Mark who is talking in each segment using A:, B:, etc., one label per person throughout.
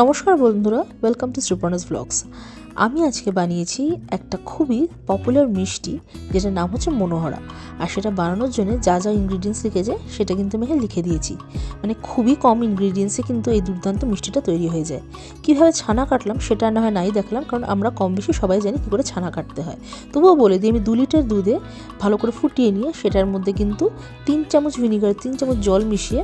A: নমস্কার বন্ধুরা welcome to Sriparna's blogs আমি আজকে বানিয়েছি একটা খুবই পপুলার মিষ্টি, যেটার নাম হচ্ছে মনোহরা। আর সেটা বানানোর জন্য যা যা ইনগ্রিডিয়েন্টস লিখেছে, সেটা কিন্তু আমি লিখে দিয়েছি। মানে খুবই কম ইনগ্রিডিয়েন্টসে কিন্তু এই দুর্দান্ত মিষ্টিটা তৈরি হয়ে যায়। কীভাবে ছানা কাটলাম, সেটা না হয় নাই দেখলাম, কারণ আমরা কম বেশি সবাই জানি কী করে ছানা কাটতে হয়। তবুও বলে দিই, আমি দু লিটার দুধে ভালো করে ফুটিয়ে নিয়ে, সেটার মধ্যে কিন্তু তিন চামচ ভিনিগার তিন চামচ জল মিশিয়ে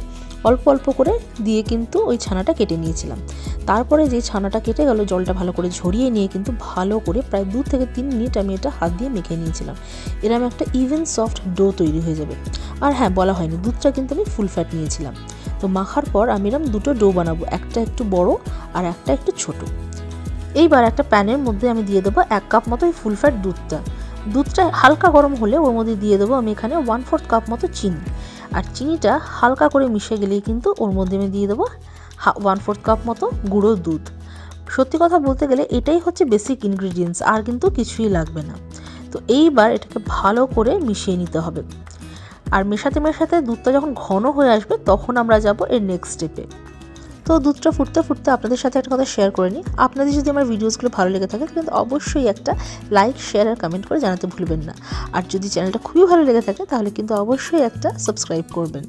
A: অল্প অল্প করে দিয়ে কিন্তু ওই ছানাটা কেটে নিয়েছিলাম। তারপরে যে ছানাটা কেটে গেল, জলটা ভালো করে ঝরিয়ে নিয়ে কিন্তু ভালো করে প্রায় দু থেকে তিন মিনিট আমি এটা হাত দিয়ে মেখে নিয়েছিলাম। এরম একটা ইভেন সফট ডো তৈরি হয়ে যাবে। আর হ্যাঁ বলা হয়নি, দুধটা কিন্তু আমি ফুল ফ্যাট নিয়েছিলাম। তো মাখার পর আমি এরম দুটো ডো বানাবো, একটা একটু বড় আর একটা একটু ছোট। এইবার একটা প্যানের মধ্যে আমি দিয়ে দেবো এক কাপ মতো এই ফুল ফ্যাট দুধটা। দুধটা হালকা গরম হলে ওর মধ্যে দিয়ে দেবো আমি এখানে ওয়ান ফোর্থ কাপ মতো চিনি। আর চিনিটা হালকা করে মিশে গেলেই কিন্তু ওর মধ্যে আমি দিয়ে দেবো ওয়ান ফোর্থ কাপ মতো গুঁড়ো দুধ। সত্যি কথা বলতে গেলে এটাই হচ্ছে বেসিক ইনগ্রিডিয়েন্টস আর কিন্তু কিছুই লাগবে না। তো এইবার এটাকে ভালো করে মিশিয়ে নিতে হবে। আর মেশাতে মেশাতে দুধটা যখন ঘন হয়ে আসবে তখন আমরা যাব এর নেক্সট স্টেপে তো দুধটা ফুটতে ফুটতে আপনাদের সাথে একটা কথা শেয়ার করে নিই। আপনাদের যদি আমার ভিডিওসগুলো ভালো লেগে থাকে, কিন্তু অবশ্যই একটা লাইক শেয়ার আর কমেন্ট করে জানাতে ভুলবেন না। আর যদি চ্যানেলটা খুবই ভালো লেগে থাকে, তাহলে কিন্তু অবশ্যই একটা সাবস্ক্রাইব করবেন।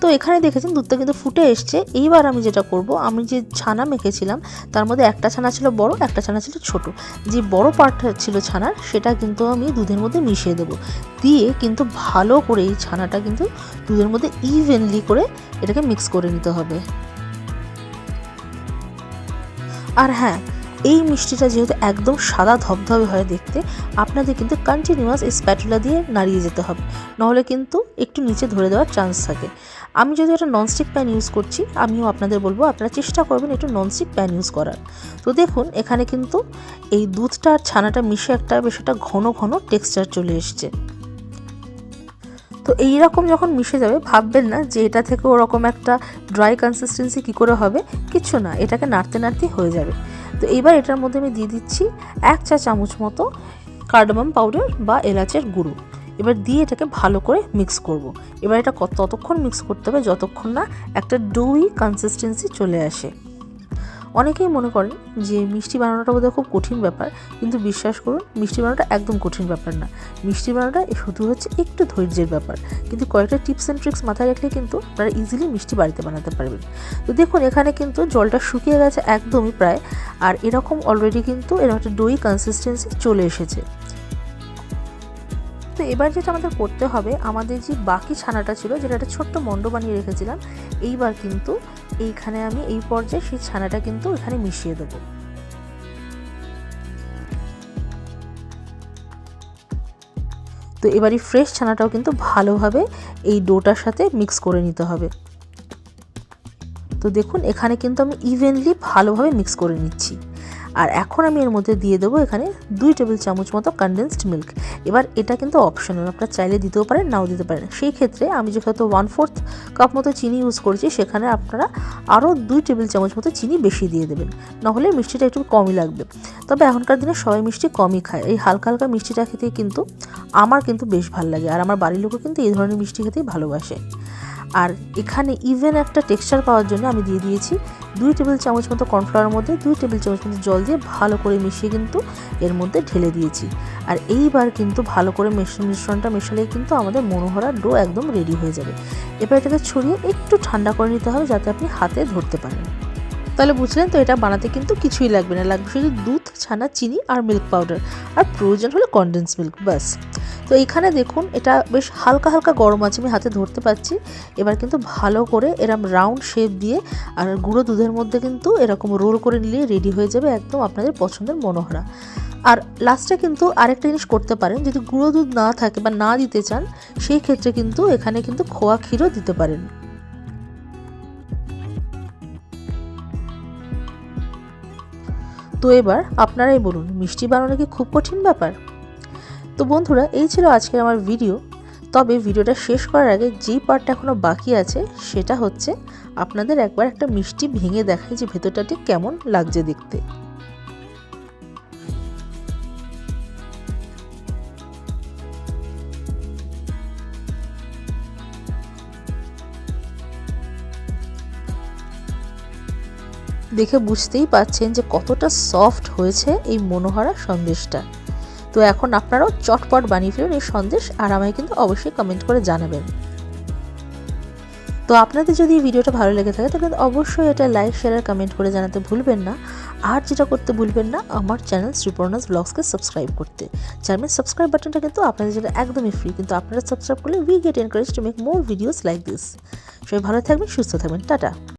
A: তো এখানে দেখেছেন, দুধটা কিন্তু ফুটে এসছে। এইবার আমি যেটা করব, আমি যে ছানা মেখেছিলাম, তার মধ্যে একটা ছানা ছিল বড়, একটা ছানা ছিল ছোট। যে বড় পার্টটা ছিল ছানার, সেটা কিন্তু আমি দুধের মধ্যে মিশিয়ে দেবো। দিয়ে কিন্তু ভালো করে এই ছানাটা কিন্তু দুধের মধ্যে ইভেনলি করে এটাকে মিক্স করে নিতে হবে। আর হ্যাঁ এই মিষ্টিটা যেহেতু একদম সাদা ধবধবে হয় দেখতে, আপনাদের কিন্তু কন্টিনিউয়াস স্প্যাটুলা দিয়ে নাড়িয়ে যেতে হবে। নাহলে কিন্তু একটু নিচে ধরে দেওয়ার চান্স থাকে। আমি যদি একটা ননস্টিক প্যান ইউজ করছি, আমিও আপনাদের বলব, আপনারা চেষ্টা করবেন একটু ননস্টিক প্যান ইউজ করার। তো দেখুন, এখানে কিন্তু এই দুধটা আর ছানাটা মিশে একটা বেশ একটা ঘন ঘন টেক্সচার চলে এসছে। তো এই রকম যখন মিশে যাবে, ভাববেন না যে এটা থেকে ওরকম একটা ড্রাই কনসিস্টেন্সি কী করে হবে কিছু না, এটাকে নাড়তে নাড়তে হয়ে যাবে। তো এবার এটার মধ্যে আমি দিয়ে দিচ্ছি এক চা চামচ মতো কার্ডামাম পাউডার বা এলাচের গুঁড়ো। এবার দিয়ে এটাকে ভালো করে মিক্স করব। এবার এটা ততক্ষণ মিক্স করতে হবে, যতক্ষণ না একটা ডোই কনসিস্টেন্সি চলে আসে। অনেকেই মনে করেন যে মিষ্টি বানানোটা বোধহয় খুব কঠিন ব্যাপার, কিন্তু বিশ্বাস করুন, মিষ্টি বানানোটা একদম কঠিন ব্যাপার না। মিষ্টি বানানোটা শুধু হচ্ছে একটু ধৈর্যের ব্যাপার, কিন্তু কয়েকটা টিপস অ্যান্ড ট্রিক্স মাথায় রাখলে কিন্তু আপনারা ইজিলি মিষ্টি বাড়িতে বানাতে পারবেন। তো দেখুন, এখানে কিন্তু জলটা শুকিয়ে গেছে একদমই প্রায়, আর এরকম অলরেডি কিন্তু এরকম একটা দই কনসিস্টেন্সি চলে এসেছে। তো এবার যেটা আমাদের করতে হবে, আমাদের যে বাকি ছানাটা ছিল, যেটা একটা ছোট্ট মণ্ড বানিয়ে রেখেছিলাম, এইবার কিন্তু এইখানে আমি এই পর্যায়ে সেই ছানাটা কিন্তু এখানে মিশিয়ে দেবো। তো এবার এই ফ্রেশ ছানাটাও কিন্তু ভালোভাবে এই ডোটার সাথে মিক্স করে নিতে হবে। তো দেখুন, এখানে কিন্তু আমি ইভেনলি ভালোভাবে মিক্স করে নিচ্ছি। আর এখন আমি এর মধ্যে দিয়ে দেবো এখানে দুই টেবিল চামচ মতো কনডেন্সড মিল্ক এবার এটা কিন্তু অপশনাল আপনারা চাইলে দিতেও পারেন, নাও দিতে পারেন। সেই ক্ষেত্রে আমি যেহেতু ওয়ান ফোর্থ কাপ মতো চিনি ইউজ করেছি, সেখানে আপনারা আরও দুই টেবিল চামচ মতো চিনি বেশি দিয়ে দেবেন। নাহলে মিষ্টিটা একটু কমই লাগবে। তবে এখনকার দিনে সবাই মিষ্টি কমই খায়। এই হালকা হালকা মিষ্টিটা খেতে কিন্তু আমার কিন্তু বেশ ভালো লাগে। আর আমার বাড়ির লোকও কিন্তু এই ধরনের মিষ্টি খেতেই ভালোবাসে। আর এখানে ইভেন একটা টেক্সচার পাওয়ার জন্য আমি দিয়ে দিয়েছি দুই টেবিল চামচ মতো কর্নফ্লাওয়ার মধ্যে, দুই টেবিল চামচ মতো জল দিয়ে ভালো করে মিশিয়ে কিন্তু এর মধ্যে ঢেলে দিয়েছি। আর এইবার কিন্তু ভালো করে মিশ্রণটা মেশালেই কিন্তু আমাদের মনোহরা ডো একদম রেডি হয়ে যাবে। এবার এটাকে ছড়িয়ে একটু ঠান্ডা করে নিতে হবে যাতে আপনি হাতে ধরতে পারেন। তাহলে বুঝলেন তো এটা বানাতে কিন্তু কিছুই লাগবে না, লাগবে শুধু দুধ ছানা, চিনি আর মিল্ক পাউডার আর প্রয়োজন হলে কনডেন্স মিল্ক ব্যাস। তো এইখানে দেখুন, এটা বেশ হালকা হালকা গরম আছে, আমি হাতে ধরতে পারছি। এবার কিন্তু ভালো করে এরম রাউন্ড শেপ দিয়ে আর গুঁড়ো দুধের মধ্যে কিন্তু এরকম রোল করে নিলে রেডি হয়ে যাবে একদম আপনাদের পছন্দের মনোহরা। আর লাস্টে কিন্তু আরেকটা জিনিস করতে পারেন, যদি গুঁড়ো দুধ না থাকে বা না দিতে চান, সেই ক্ষেত্রে কিন্তু এখানে কিন্তু খোয়া ক্ষীরও দিতে পারেন। তো এবার আপনারাই বলুন, মিষ্টি বানানো কি খুব কঠিন ব্যাপার? তো বন্ধুরা, এই ছিল আজকের আমার ভিডিও। তবে ভিডিওটা শেষ করার আগে যেই পার্টটা এখনও বাকি আছে, সেটা হচ্ছে আপনাদের একবার একটা মিষ্টি ভেঙে দেখায় যে ভেতরটা ঠিক কেমন লাগছে দেখতে। দেখে বুঝতেই পাচ্ছেন যে কতটা সফট হয়েছে এই মনোহরা সন্দেশটা। তো এখন আপনারাও চটপট বানিয়ে ফেলুন এই সন্দেশ আর আমায় কিন্তু অবশ্যই কমেন্ট করে জানাবেন। তো আপনাদের যদি এই ভিডিওটা ভালো লেগে থাকে তাহলে অবশ্যই এটা লাইক শেয়ার আর কমেন্ট করে জানাতে ভুলবেন না। আর যেটা করতে ভুলবেন না, আমার চ্যানেল শ্রীপর্ণাস ব্লগসকে সাবস্ক্রাইব করতে। চ্যানেল সাবস্ক্রাইব বাটনটা কিন্তু আপনাদের জন্য একদমই ফ্রি কিন্তু আপনারা সাবস্ক্রাইব করলে we get encourage to make more videos like this সবাই ভালো থাকবেন, সুস্থ থাকবেন, টাটা।